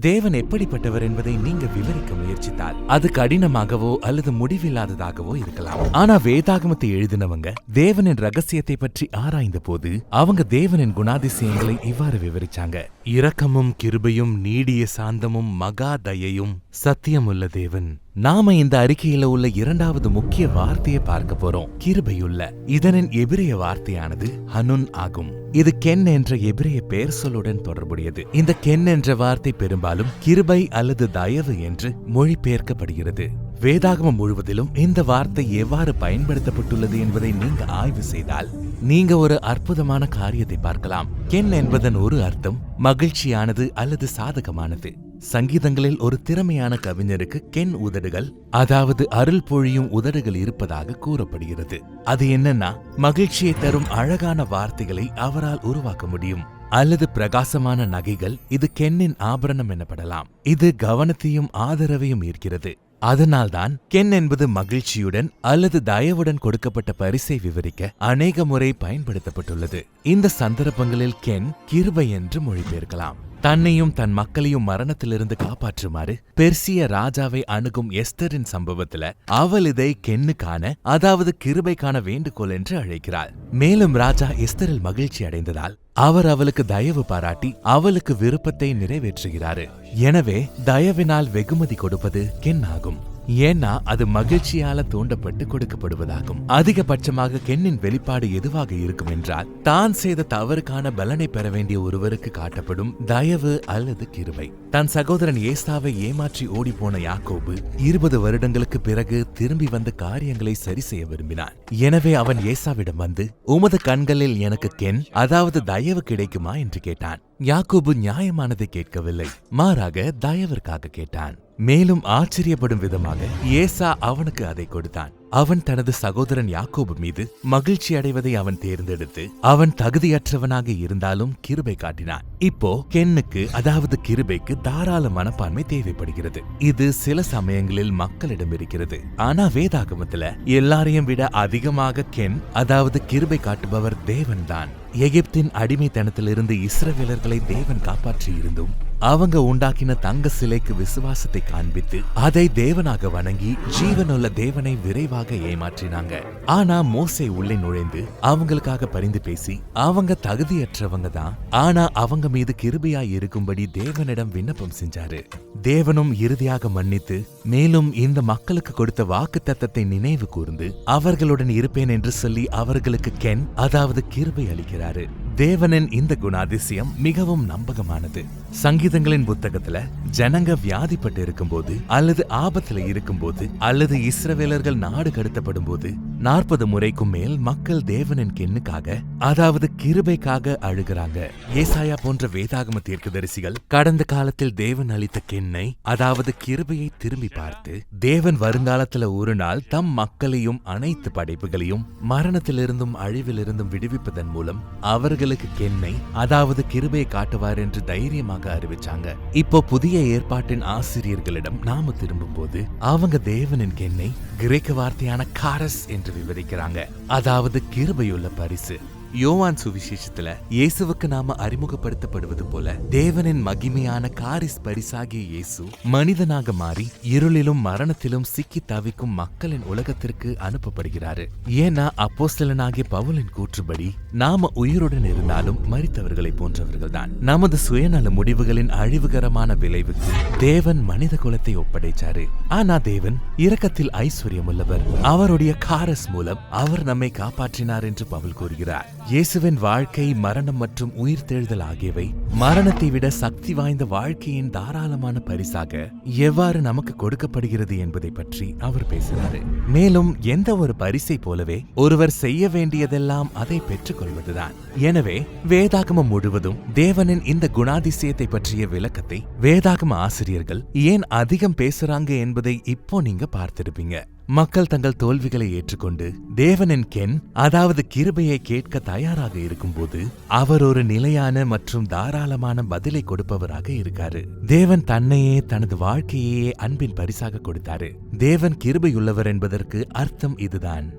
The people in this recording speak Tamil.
தேவன் எப்படிப்பட்டவர் என்பதை நீங்க விவரிக்க முயற்சித்தால் அது கடினமாகவோ அல்லது முடிவில்லாததாகவோ இருக்கலாம். ஆனா வேதாகமத்தை எழுதினவங்க தேவனின் ரகசியத்தை பற்றி ஆராய்ந்த போது அவங்க தேவனின் குணாதிசயங்களை இவ்வாறு விவரிச்சாங்க. இரக்கமும் கிருபையும் நீடிய சாந்தமும் மகா தயையும் சத்தியமுள்ள தேவன். நாம இந்த அறிக்கையில உள்ள இரண்டாவது முக்கிய வார்த்தையை பார்க்க போறோம். கிருபையுள்ள. இதனின் எபிரிய வார்த்தையானது ஹனுன் ஆகும். இது கென் என்ற எபிரிய பெயர் சொல்லுடன் தொடர்புடையது. இந்த கென் என்ற வார்த்தை பெரும்பாலும் கிருபை அல்லது தயவு என்று மொழிபெயர்க்கப்படுகிறது. வேதாகமம் முழுவதிலும் இந்த வார்த்தை எவ்வாறு பயன்படுத்தப்பட்டுள்ளது என்பதை நீங்க ஆய்வு செய்தால் நீங்க ஒரு அற்புதமான காரியத்தை பார்க்கலாம். கென் என்பதன் ஒரு அர்த்தம் மகிழ்ச்சியானது அல்லது சாதகமானது. சங்கீதங்களில் ஒரு திறமையான கவிஞருக்கு கென் உதடுகள் அதாவது அருள் பொழியும் உதடுகள் இருப்பதாக கூறப்படுகிறது. அது என்னன்னா மகிழ்ச்சியை தரும் அழகான வார்த்தைகளை அவரால் உருவாக்க முடியும். அல்லது பிரகாசமான நகைகள் இது கென்னின் ஆபரணம் எனப்படலாம். இது கவனத்தையும் ஆதரவையும் ஈர்க்கிறது. அதனால்தான் கென் என்பது மகிழ்ச்சியுடன் அல்லது தயவுடன் கொடுக்கப்பட்ட பரிசை விவரிக்க அநேக முறை பயன்படுத்தப்பட்டுள்ளது. இந்த சந்தர்ப்பங்களில் கென் கிருபை என்று மொழிபெயர்க்கலாம். தன்னையும் தன் மக்களையும் மரணத்திலிருந்து காப்பாற்றுமாறு பெர்சிய ராஜாவை அணுகும் எஸ்தரின் சம்பவத்துல அவள் இதை கென்னுக்கான அதாவது கிருபைக்கான வேண்டுகோள் என்று அழைக்கிறாள். மேலும் ராஜா எஸ்தரில் மகிழ்ச்சி அடைந்ததால் அவர் அவளுக்கு தயவு பாராட்டி அவளுக்கு விருப்பத்தை நிறைவேற்றுகிறாரு. எனவே தயவினால் வெகுமதி கொடுப்பது கென் ஆகும் ஏன்னா அது மகிழ்ச்சியால தூண்டப்பட்டு கொடுக்கப்படுவதாகும். அதிகபட்சமாக கென்னின் வெளிப்பாடு எதுவாக இருக்கும் என்றால் தான் செய்த தவறுக்கான பலனை பெற வேண்டிய ஒருவருக்கு காட்டப்படும் தயவு அல்லது கிருவை தன் சகோதரன் ஏசாவை ஏமாற்றி ஓடிப்போன யாக்கோபு இருபது வருடங்களுக்கு பிறகு திரும்பி வந்த காரியங்களை சரி செய்ய விரும்பினான். எனவே அவன் ஏசாவிடம் வந்து உமது கண்களில் எனக்கு கென் அதாவது தயவு கிடைக்குமா? என்று கேட்டான். யாக்கோபு நியாயமானதை கேட்கவில்லை. மாறாக தயவிற்காக கேட்டான். மேலும் ஆச்சரியப்படும் விதமாக ஏசா அவனுக்கு அதை கொடுத்தான். அவன் தனது சகோதரன் யாக்கோபு மீது மகிழ்ச்சி அடைவதை அவன் தேர்ந்தெடுத்து அவன் தகுதியற்றவனாக இருந்தாலும் கிருபை காட்டினான். இப்போ கென்னுக்கு அதாவது கிருபைக்கு தாராள மனப்பான்மை தேவைப்படுகிறது. இது சில சமயங்களில் மக்களிடம் இருக்கிறது. ஆனா வேதாகமத்துல எல்லாரையும் விட அதிகமாக கென் அதாவது கிருபை காட்டுபவர் தேவன்தான். எகிப்தின் அடிமைத்தனத்திலிருந்து இஸ்ரவேலர்களை தேவன் காப்பாற்றி இருந்தும் அவங்க உண்டாக்கின தங்க சிலைக்கு விசுவாசத்தை காண்பித்து அதை தேவனாக வணங்கி ஜீவனுள்ள தேவனை விரைவாக ஏமாற்றினாங்க. ஆனா மோசே உள்ளே நுழைந்து அவங்களுக்காக பரிந்து பேசி அவங்க தகுதியற்றவங்க தான். ஆனா அவங்க மீது கிருபையாய் இருக்கும்படி தேவனிடம் விண்ணப்பம் செஞ்சாரு. தேவனும் இறுதியாக மன்னித்து மேலும் இந்த மக்களுக்கு கொடுத்த வாக்கு தத்தத்தை நினைவு கூர்ந்து அவர்களுடன் இருப்பேன் என்று சொல்லி அவர்களுக்கு கென் அதாவது கிருபை அளிக்கிறாரு. தேவனின் இந்த குணாதிசயம் மிகவும் நம்பகமானது. சங்கீதங்களின் புத்தகத்துல ஜனங்க வியாதிப்பட்டு இருக்கும்போது அல்லது ஆபத்துல இருக்கும்போது அல்லது இஸ்ரவேலர்கள் நாடு கடத்தப்படும் போது நாற்பது முறைக்கும் மேல் மக்கள் தேவனின் கெண்ணுக்காக அதாவது கிருபைக்காக அழுகிறாங்க. ஏசாயா போன்ற வேதாகம தீர்க்கதரிசிகள் கடந்த காலத்தில் தேவன் அளித்த கெண்ணை அதாவது கிருபையை திரும்பி பார்த்து தேவன் வருங்காலத்துல ஒரு நாள் தம் மக்களையும் அனைத்து படைப்புகளையும் மரணத்திலிருந்தும் அழிவிலிருந்தும் விடுவிப்பதன் மூலம் அவர்களுக்கு கெண்ணை அதாவது கிருபையை காட்டுவார் என்று தைரியமாக அறிவிச்சாங்க. இப்போ புதிய ஏற்பாட்டின் ஆசிரியர்களிடம் நாம திரும்பும் போது அவங்க தேவனின் கெண்ணை கிரேக்க வார்த்தையான காரஸ் என்று விவரிக்கிறாங்க. அதாவது கிருபையுள்ள பரிசு. யோவான் சுவிசேஷத்துல இயேசுவுக்கு நாம அறிமுகப்படுத்தப்படுவது போல தேவனின் மகிமையான காரிஸ் பரிசாகிய இயேசு மனிதனாக மாறி இருளிலும் மரணத்திலும் சிக்கி தவிக்கும் மக்களின் உலகத்திற்கு அனுப்பப்படுகிறாரு. ஏன்னா அப்போஸ்தலனாகிய பவுலின் கூற்றுப்படி நாம உயிருடன் இருந்தாலும் மறித்தவர்களை போன்றவர்கள் தான் நமது சுயநல முடிவுகளின் அழிவுகரமான விளைவுக்கு தேவன் மனித குலத்தை ஒப்படைச்சாரு. ஆனா தேவன் இரக்கத்தில் ஐஸ்வர்யம் உள்ளவர் அவருடைய காரஸ் மூலம் அவர் நம்மை காப்பாற்றினார் என்று பவுல் கூறுகிறார். இயேசுவின் வாழ்க்கை மரணம் மற்றும் உயிர் தேழ்தல் ஆகியவை மரணத்தை விட சக்தி வாய்ந்த வாழ்க்கையின் தாராளமான பரிசாக எவ்வாறு நமக்கு கொடுக்கப்படுகிறது என்பதை பற்றி அவர் பேசுகிறாரு மேலும் எந்த ஒரு பரிசை போலவே ஒருவர் செய்ய வேண்டியதெல்லாம் அதை பெற்றுக்கொள்வதுதான் எனவே வேதாகமம் முழுவதும் தேவனின் இந்த குணாதிசயத்தை பற்றிய விளக்கத்தை வேதாகம ஆசிரியர்கள் ஏன் அதிகம் பேசுறாங்க என்பதை இப்போ நீங்க பார்த்திருப்பீங்க. மக்கள் தங்கள் தோல்விகளை ஏற்றுக்கொண்டு தேவனின் கென் அதாவது கிருபையை கேட்க தயாராக இருக்கும்போது அவர் ஒரு நிலையான மற்றும் தாராளமான பதிலை கொடுப்பவராக இருக்காரு. தேவன் தன்னையே தனது வாழ்க்கையே அன்பின் பரிசாக கொடுத்தாரு. தேவன் கிருபையுள்ளவர் என்பதற்கு அர்த்தம் இதுதான்.